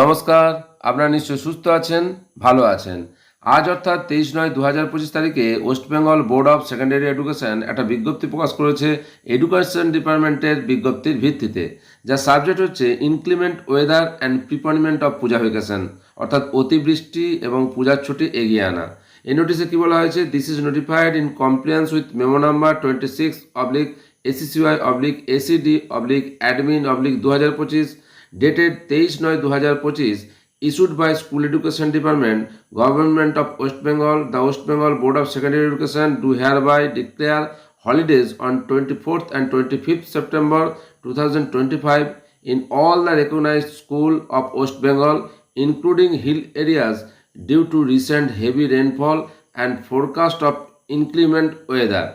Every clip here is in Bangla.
নমস্কার, আপনারা নিশ্চয়ই সুস্থ আছেন, ভালো আছেন। আজ অর্থাৎ তেইশ নয় দু হাজার পঁচিশ তারিখে West Bengal board of secondary education একটা বিজ্ঞপ্তি প্রকাশ করেছে এডুকেশন ডিপার্টমেন্টের বিজ্ঞপ্তির ভিত্তিতে। যার সাবজেক্ট হচ্ছে inclement weather and preponement of Puja vacation অর্থাৎ অতিবৃষ্টি এবং পূজার ছুটি এগিয়ে আনা। এই নোটিশে কি বলা হয়েছে? This is notified in compliance with memo number twenty six oblique ACCY oblique ACD oblique admin oblique দু হাজার পঁচিশ ডেটেড তেইশ নয় দু হাজার পঁচিশ issued by school education department government of West Bengal the West Bengal board of secondary education do hereby declare holidays on twenty fourth and twenty fifth September two thousand twenty five in all the recognise school of West Bengal including hill areas due to recent heavy rainfall and forecast of inclement weather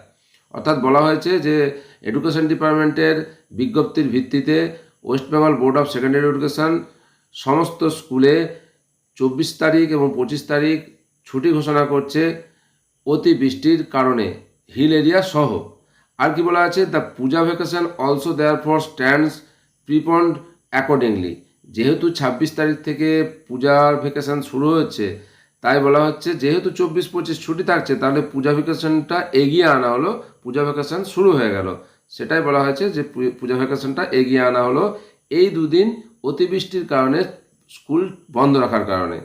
অর্থাৎ বলা হয়েছে যে এডুকেশন ডিপার্টমেন্টের বিজ্ঞপ্তির ভিত্তিতে West Bengal board of secondary education সমস্ত স্কুলে চব্বিশ তারিখ এবং পঁচিশ তারিখ ছুটি ঘোষণা করছে অতি বৃষ্টির কারণে হিল এরিয়া সহ। আর কি বলা আছে the Puja vacation also therefore stands preponed accordingly যেহেতু ছাব্বিশ তারিখ থেকে পূজার ভ্যাকেশন শুরু হচ্ছে তাই বলা হচ্ছে যেহেতু চব্বিশ পঁচিশ ছুটি থাকছে, তাহলে পূজা ভ্যাকেশনটা এগিয়ে আনা হলো, পূজা ভ্যাকেশন শুরু হয়ে গেল। সেটাই বলা হয়েছে যে পূজা ভ্যাকেশনটা এগিয়ে আনা হলো। এই দুদিন অতিবৃষ্টির কারণে স্কুল বন্ধ রাখার কারণে।